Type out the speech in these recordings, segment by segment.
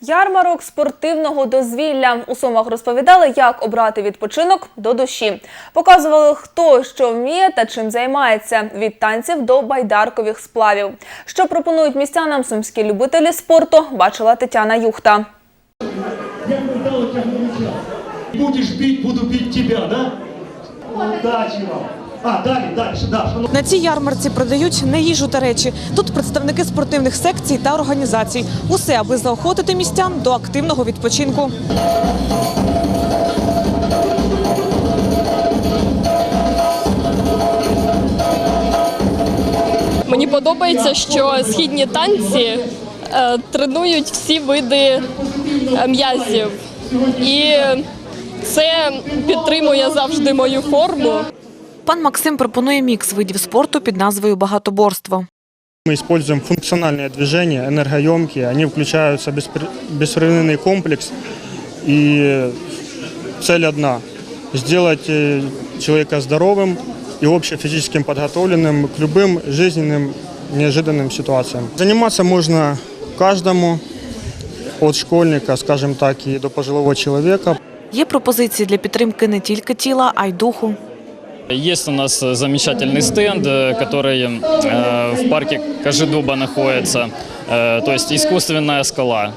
Ярмарок спортивного дозвілля у Сумах розповідали, як обрати відпочинок до душі. Показували, хто що вміє та чим займається від танців до байдаркових сплавів. Що пропонують містянам сумські любителі спорту, бачила Тетяна Юхта. Будешь бить, буду бить тебя, да? Удачи вам. А, далі, дальше, да. шановні. На цій ярмарці продають не їжу та речі. Тут представники спортивних секцій та організацій. Усе, аби заохотити містян до активного відпочинку. Мені подобається, що східні танці е, тренують всі види е, м'язів, і це підтримує завжди мою форму. Пан Максим пропонує мікс видів спорту під назвою багатоборство. Мы используем функциональные движения, энергоемкие. Они включаются в беспр- беспрерывный комплекс. И цель одна – сделать э, человека здоровым и общефизическим подготовленным к любым жизненным неожиданным ситуациям. Заниматься можно каждому, от школьника, скажем так, и до пожилого человека. Є пропозиції для підтримки не тільки тіла, а й духу. Есть у нас э, замечательный стенд, э, который э, в парке Кожедуба находится. То есть искусственная скала,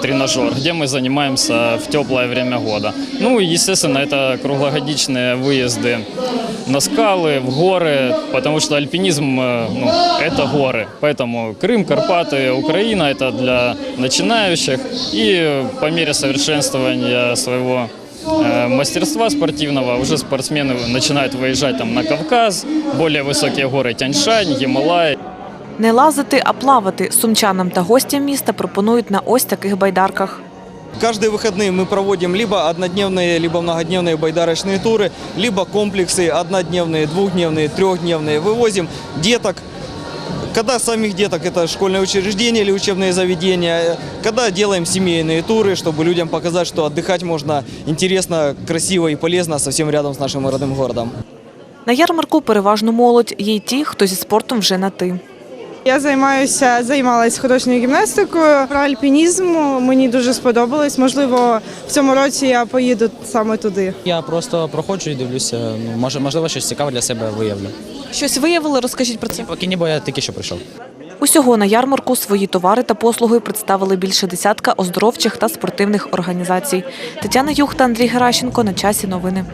тренажер, где мы занимаемся в теплое время года. Ну и, естественно, это круглогодичные выезды на скалы, в горы, потому что альпинизм ну, – это горы. Поэтому Крым, Карпаты, Украина – это для начинающих. И по мере совершенствования своего мастерства спортивного уже спортсмены начинают выезжать там на Кавказ, более высокие горы Тяньшань, Гималай. Не лазити, а плавати сумчанам та гостям міста пропонують на ось таких байдарках. Каждые выходные мы проводим либо однодневные, либо многодневные байдарочные туры, либо комплексы однодневные, двухдневные, трехдневные. Вывозим деток, когда самих деток, это школьное учреждение или учебные заведения, когда делаем семейные туры, чтобы людям показать, что отдыхать можно интересно, красиво и полезно совсем рядом с нашим родным городом. На ярмарку переважно молодь. Є й ті, хто зі спортом вже на ти. Я займаюся, займалась художньою гімнастикою. Про альпінізм мені дуже сподобалось. Можливо, в цьому році я поїду саме туди. Я просто проходжу і дивлюся. Ну може, можливо, щось цікаве для себе виявлю. Щось виявили, розкажіть про це. Поки ні, бо я тільки що прийшов. Усього на ярмарку свої товари та послуги представили більше десятка оздоровчих та спортивних організацій. Тетяна Юхта, Андрій Геращенко. На часі новини.